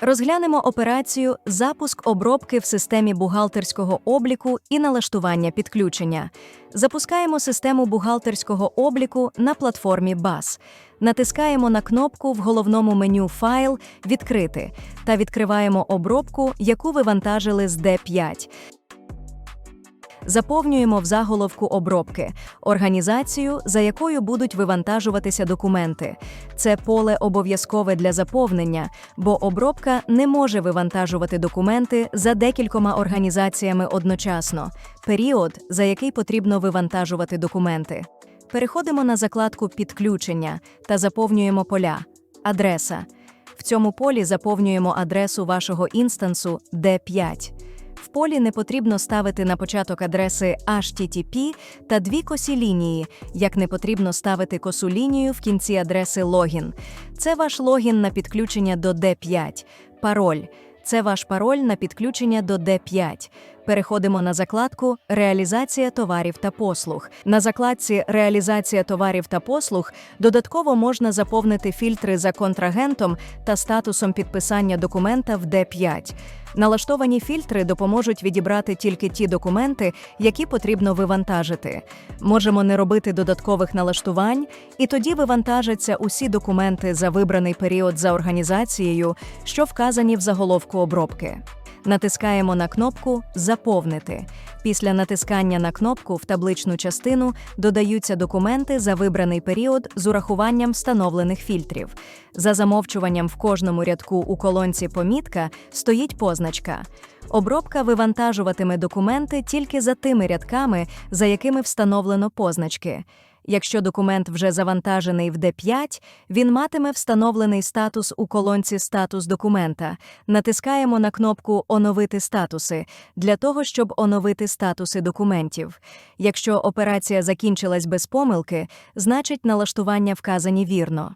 Розглянемо операцію Запуск обробки в системі бухгалтерського обліку і налаштування підключення. Запускаємо систему бухгалтерського обліку на платформі BAS. Натискаємо на кнопку в головному меню Файл Відкрити та відкриваємо обробку, яку ви вантажили з D5. Заповнюємо в заголовку обробки організацію, за якою будуть вивантажуватися документи. Це поле обов'язкове для заповнення, бо обробка не може вивантажувати документи за декількома організаціями одночасно. Період, за який потрібно вивантажувати документи. Переходимо на закладку Підключення та заповнюємо поля. Адреса. В цьому полі заповнюємо адресу вашого інстансу D5. В полі не потрібно ставити на початок адреси HTTP та дві косі лінії, як не потрібно ставити косу лінію в кінці адреси логін. Це ваш логін на підключення до D5. Пароль. Це ваш пароль на підключення до D5. Переходимо на закладку Реалізація товарів та послуг. На закладці Реалізація товарів та послуг додатково можна заповнити фільтри за контрагентом та статусом підписання документа в D5. Налаштовані фільтри допоможуть відібрати тільки ті документи, які потрібно вивантажити. Можемо не робити додаткових налаштувань, і тоді вивантажаться усі документи за вибраний період за організацією, що вказані в заголовку обробки. Натискаємо на кнопку Заповнити. Після натискання на кнопку в табличну частину додаються документи за вибраний період з урахуванням встановлених фільтрів. За замовчуванням в кожному рядку у колонці Помітка стоїть позначка. Обробка вивантажуватиме документи тільки за тими рядками, за якими встановлено позначки. Якщо документ вже завантажений в D5, він матиме встановлений статус у колонці Статус документа. Натискаємо на кнопку Оновити статуси для того, щоб оновити статуси документів. Якщо операція закінчилась без помилки, значить налаштування вказані вірно.